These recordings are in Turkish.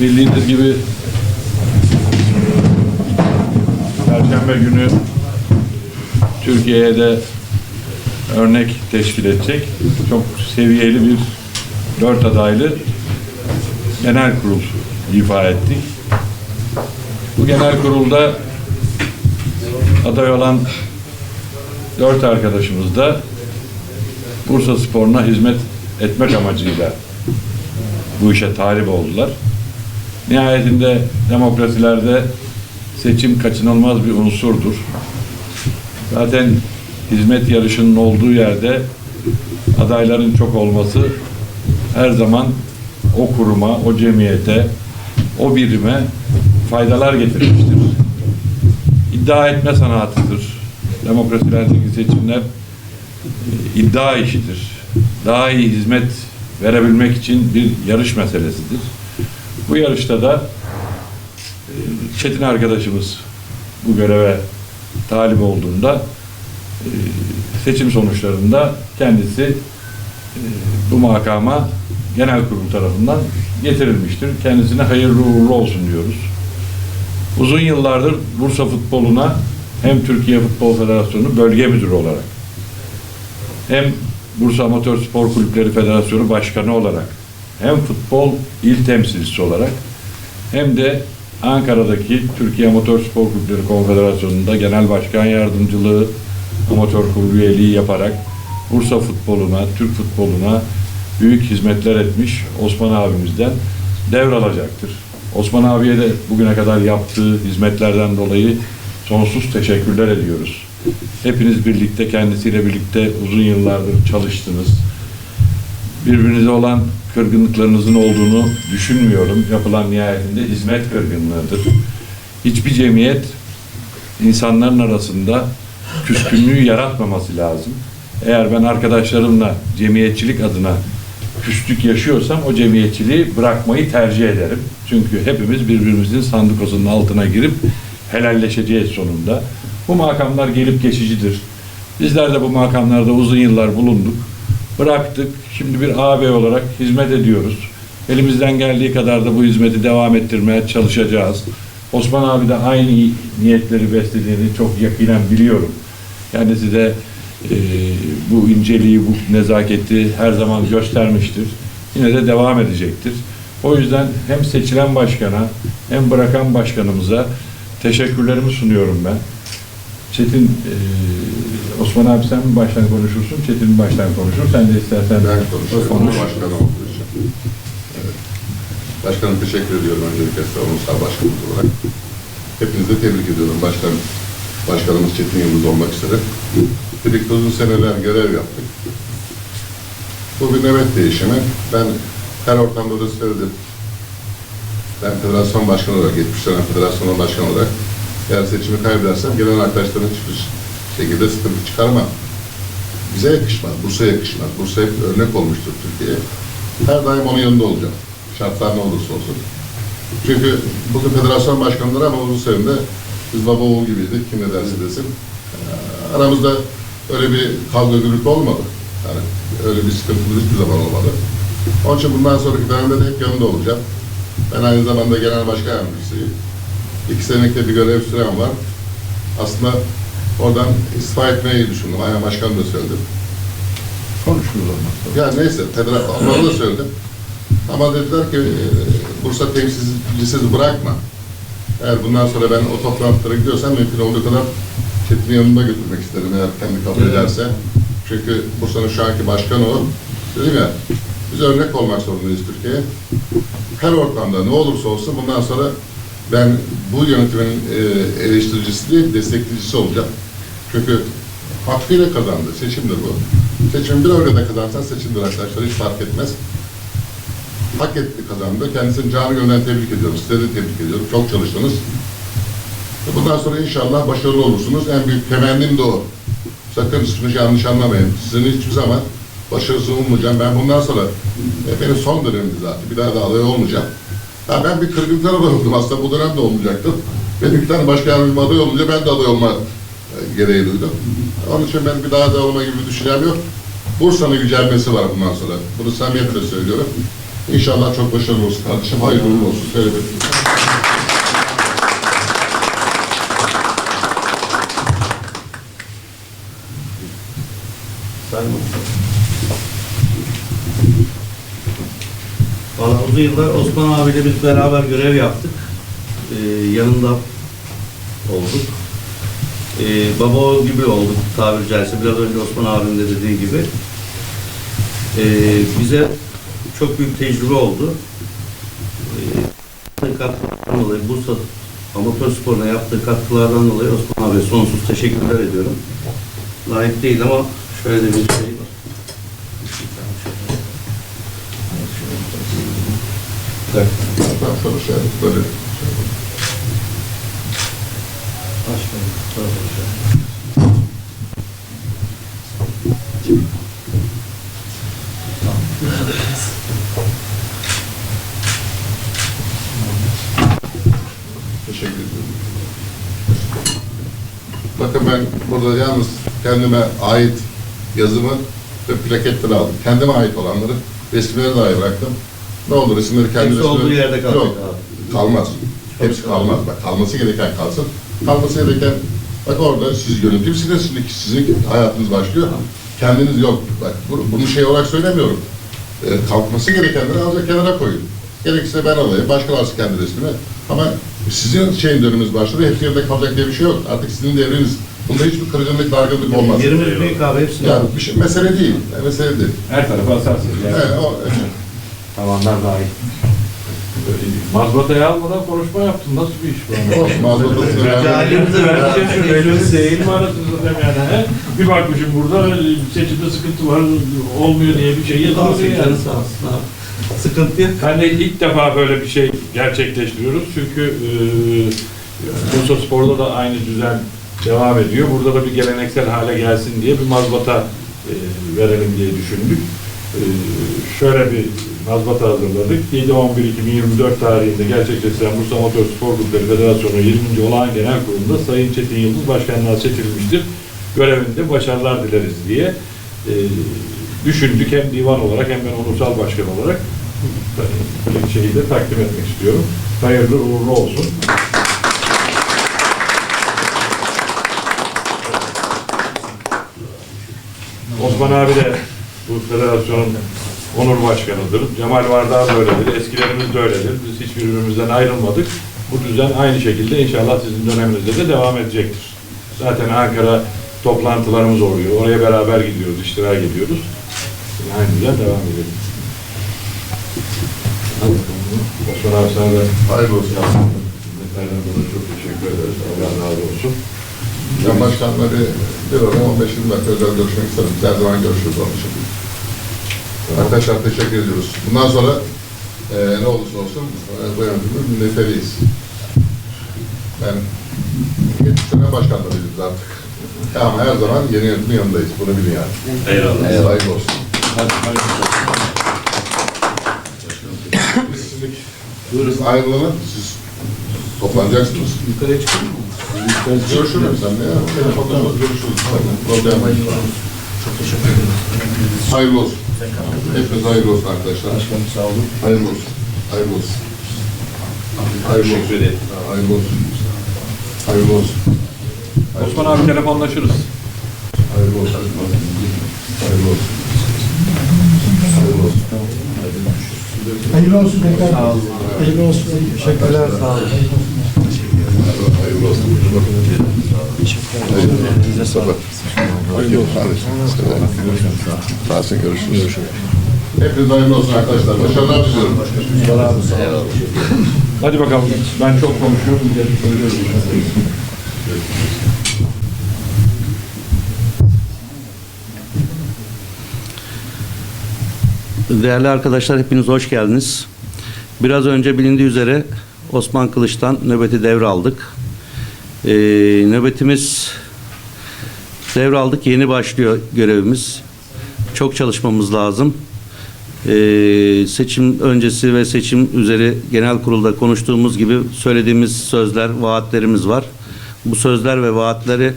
bildiğiniz gibi Perşembe günü Türkiye'ye de örnek teşkil edecek çok seviyeli bir dört adaylı genel kurul ifa ettik. Bu genel kurulda aday olan dört arkadaşımız da Bursa Spor'una hizmet etmek amacıyla bu işe talip oldular. Nihayetinde demokrasilerde seçim kaçınılmaz bir unsurdur. Zaten hizmet yarışının olduğu yerde adayların çok olması her zaman o kuruma, o cemiyete, o birime faydalar getirmiştir. İddia etme sanatıdır. Demokrasilerdeki seçimler e, iddia işidir. Daha iyi hizmet verebilmek için bir yarış meselesidir. Bu yarışta da e, Çetin arkadaşımız bu göreve talip olduğunda e, seçim sonuçlarında kendisi e, bu makama genel kurul tarafından getirilmiştir. Kendisine hayırlı uğurlu olsun diyoruz. Uzun yıllardır Bursa futboluna hem Türkiye Futbol Federasyonu bölge müdürü olarak hem Bursa Amatör Spor Kulüpleri Federasyonu Başkanı olarak hem futbol il temsilcisi olarak hem de Ankara'daki Türkiye Amatör Spor Kulüpleri Konfederasyonu'nda genel başkan yardımcılığı, amatör kurulu üyeliği yaparak Bursa futboluna, Türk futboluna büyük hizmetler etmiş Osman abimizden devralacaktır. Osman abiye de bugüne kadar yaptığı hizmetlerden dolayı sonsuz teşekkürler ediyoruz. Hepiniz birlikte kendisiyle birlikte uzun yıllardır çalıştınız. Birbirinize olan kırgınlıklarınızın olduğunu düşünmüyorum. Yapılan nihayetinde hizmet kırgınlığıdır. Hiçbir cemiyet insanların arasında küskünlüğü yaratmaması lazım. Eğer ben arkadaşlarımla cemiyetçilik adına küslük yaşıyorsam o cemiyetçiliği bırakmayı tercih ederim. Çünkü hepimiz birbirimizin sandukosunun altına girip helalleşeceğiz sonunda. Bu makamlar gelip geçicidir. Bizler de bu makamlarda uzun yıllar bulunduk. Bıraktık. Şimdi bir ağabey olarak hizmet ediyoruz. Elimizden geldiği kadar da bu hizmeti devam ettirmeye çalışacağız. Osman abi de aynı niyetleri beslediğini çok yakinen biliyorum. Kendisi de e, bu inceliği, bu nezaketi her zaman göstermiştir. Yine de devam edecektir. O yüzden hem seçilen başkana hem bırakan başkanımıza teşekkürlerimi sunuyorum ben. Çetin, e, Osman abi sen mi baştan konuşursun, Çetin mi baştan konuşur? Sen de istersen Ben konuşuyorum. konuş. Başkan olduğu için. Evet. Başkanım teşekkür ediyorum öncelikle ulusal başkanımız olarak. Hepinizi tebrik ediyorum. Başkan, başkanımız Çetin Yıldız olmak üzere. Birlikte uzun seneler görev yaptık. Bu bir nöbet değişimi. Ben her ortamda da söyledim. Ben federasyon başkanı olarak, 70 sene federasyon başkanı olarak eğer seçimi kaybedersem gelen arkadaşlarım hiçbir şekilde sıkıntı çıkarmam. Bize yakışmaz, Bursa'ya yakışmaz. Bursa hep örnek olmuştur Türkiye'ye. Her daim onun yanında olacağım. Şartlar ne olursa olsun. Çünkü bugün federasyon başkanları ama uzun süredir biz baba oğul gibiydik. Kim ne derse desin. Ee, Aramızda öyle bir kavga gürültü olmadı. Yani öyle bir sıkıntılı hiçbir zaman olmadı. Onun için bundan sonraki dönemde de hep yanında olacağım. Ben aynı zamanda genel başkan yardımcısıyım. İki senelik de bir görev sürem var. Aslında oradan istifa etmeyi düşündüm. Aynen başkan da söyledi. konuşuruz olmazsa. Ya neyse, federal, onlara da söyledim. Ama dediler ki, e, Bursa temsilcisiz bırakma. Eğer bundan sonra ben o toplantılara gidiyorsam mümkün olduğu kadar Çetin'i yanımda götürmek isterim eğer kendi kabul ederse. Çünkü Bursa'nın şu anki başkanı o. Dedim ya, biz örnek olmak zorundayız Türkiye'ye. Her ortamda ne olursa olsun bundan sonra ben bu yönetimin e, eleştiricisi değil, destekleyicisi olacağım. Çünkü hakkıyla kazandı. Seçimdir bu. Seçim bir öyle de kazansan seçimdir arkadaşlar. Hiç fark etmez. Hak etti kazandı. Kendisini canı gönülden tebrik ediyorum. Size de tebrik ediyorum. Çok çalıştınız. Bundan sonra inşallah başarılı olursunuz. En büyük temennim de o. Sakın şunu yanlış anlamayın. Sizin hiçbir zaman başarısız olmayacağım. Ben bundan sonra e, benim son dönemimdi zaten. Bir daha da aday olmayacağım. Ha, ben bir kırgın tarafı oldum. Aslında bu dönem de olmayacaktım. Benim bir tane başka yardımcım aday olunca ben de aday olma e, gereği duydum. Onun için ben bir daha da olma gibi bir yok. Bursa'nın yücelmesi var bundan sonra. Bunu samimiyetle söylüyorum. İnşallah çok başarılı olsun kardeşim. Hayırlı uğurlu olsun. Söyle bakayım. Valla uzun yıllar Osman abiyle biz beraber görev yaptık. Ee, yanında olduk. Ee, baba gibi olduk tabiri caizse. Biraz önce Osman abinin de dediği gibi. Ee, bize çok büyük tecrübe oldu. Ee, katkılardan dolayı Bursa amatör sporuna yaptığı katkılardan dolayı Osman abiye sonsuz teşekkürler ediyorum. Layık değil ama şöyle de bir şey var. Ben sana şey böyle. Teşekkür ederim. Bakın ben burada yalnız kendime ait yazımı ve plaketleri aldım. Kendime ait olanları resimleri dahi bıraktım. Ne olur resimleri kendi Hepsi olduğu yerde kalacak Yok, abi. kalmaz. Hepsi kalmaz. Bak kalması gereken kalsın. Kalması gereken bak orada siz yönetimsiniz. Şimdi sizin hayatınız başlıyor. Kendiniz yok. Bak bu- bunu şey olarak söylemiyorum. Ee, kalkması gerekenleri alacak kenara koyun. Gerekirse ben alayım. Başka alsın kendi resmini. Ama sizin şeyin dönümünüz başladı. Hepsi yerinde kalacak diye bir şey yok. Artık sizin devriniz. Bunda hiçbir kırıcılık, dargınlık olmaz. Yerimiz büyük abi hepsini Yani bir şey, mesele değil. Yani mesele değil. Her tarafa asarsınız. Yani. Evet, o, Tavanlar dahil. Mazbatayı almadan konuşma yaptın. Nasıl bir iş bu? Olsun, mazbatasını Ben- ben- Halimize Ben söyleyeyim, öyle değil mi anasını satayım yani? he? Bir bakmışım burada seçimde sıkıntı var, olmuyor diye bir şey Sağ olsun, yazılıyor canı yani. sağ olsun abi. Sıkıntı yok. Ben de ilk defa böyle bir şey gerçekleştiriyoruz. Çünkü e, Bursa Spor'da da aynı düzen devam ediyor. Burada da bir geleneksel hale gelsin diye bir mazbata e, verelim diye düşündük. E, şöyle bir mazbata hazırladık. 7-11-2024 tarihinde gerçekleştiren Bursa Amatör Spor Kulüpleri Federasyonu 20. Olağan Genel Kurulu'nda Sayın Çetin Yıldız Başkanlığa seçilmiştir. Görevinde başarılar dileriz diye e, düşündük. Hem divan olarak hem ben onursal başkan olarak bu şeyi de takdim etmek istiyorum. Hayırlı uğurlu olsun. Osman abi de bu federasyonun onur başkanıdır. Cemal Vardar da öyledir. Eskilerimiz de öyledir. Biz hiçbirimizden ayrılmadık. Bu düzen aynı şekilde inşallah sizin döneminizde de devam edecektir. Zaten Ankara toplantılarımız oluyor. Oraya beraber gidiyoruz, iştirak ediyoruz. Aynı düzen devam edelim. Osman abi sana da Hayırlı olsun. dolayı çok teşekkür ederiz. Allah razı olsun. Ben başkanla bir, bir ara 15-20 dakika özel görüşmek isterim. Her zaman görüşürüz onun için. Arkadaşlar teşekkür ediyoruz. Bundan sonra e, ne olursa olsun e, bu yönetimin neferiyiz. Ben 70 sene başkanlarıyız artık. Ama her zaman yeni yönetimin yanındayız. Bunu bilin yani. Eyvallah. Hayırlı olsun. Hadi, hadi. Biz ayrılalım. Siz toplanacaksınız. Yukarıya çıkalım mı? Görüşürüz sen ya. Telefonda görüşürüz. Problem yok. Çok teşekkür ederim. Hayırlı olsun. Hepiniz hayırlı olsun arkadaşlar. Başkanım sağ olun. Hayırlı olsun. Hayırlı olsun. Hayırlı olsun. Hayırlı olsun. Hayırlı olsun. Osman abi telefonlaşırız. Hayırlı olsun. Hayırlı olsun. Hayırlı olsun. Hayırlı olsun tekrar. Hayırlı olsun. Teşekkürler. Sağ olun. Hayırlı olsun. Hayırlı olsun. Hepiniz hayırlı olsun arkadaşlar. Başarılar diliyorum. Hadi bakalım. Ben çok konuşuyorum. Değerli arkadaşlar hepiniz hoş geldiniz. Biraz önce bilindiği üzere Osman Kılıç'tan nöbeti devraldık. Ee, nöbetimiz devraldık. Yeni başlıyor görevimiz. Çok çalışmamız lazım. Ee, seçim öncesi ve seçim üzeri genel kurulda konuştuğumuz gibi söylediğimiz sözler, vaatlerimiz var. Bu sözler ve vaatleri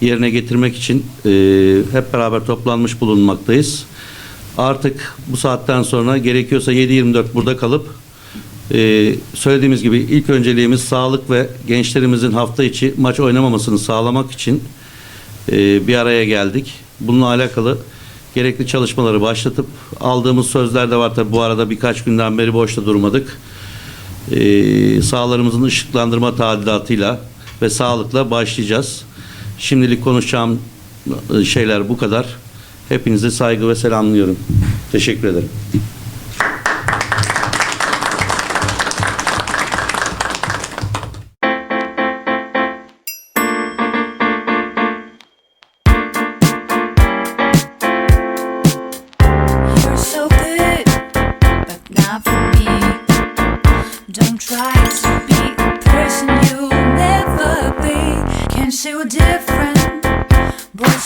yerine getirmek için e, hep beraber toplanmış bulunmaktayız. Artık bu saatten sonra gerekiyorsa 7-24 burada kalıp e, söylediğimiz gibi ilk önceliğimiz sağlık ve gençlerimizin hafta içi maç oynamamasını sağlamak için e, bir araya geldik. Bununla alakalı gerekli çalışmaları başlatıp aldığımız sözler de var tabi bu arada birkaç günden beri boşta durmadık. E, sahalarımızın ışıklandırma tadilatıyla ve sağlıkla başlayacağız. Şimdilik konuşacağım e, şeyler bu kadar. Hepinize saygı ve selamlıyorum. Teşekkür ederim. not for me. Don't try to be a person you'll never be. Can't see we're different, but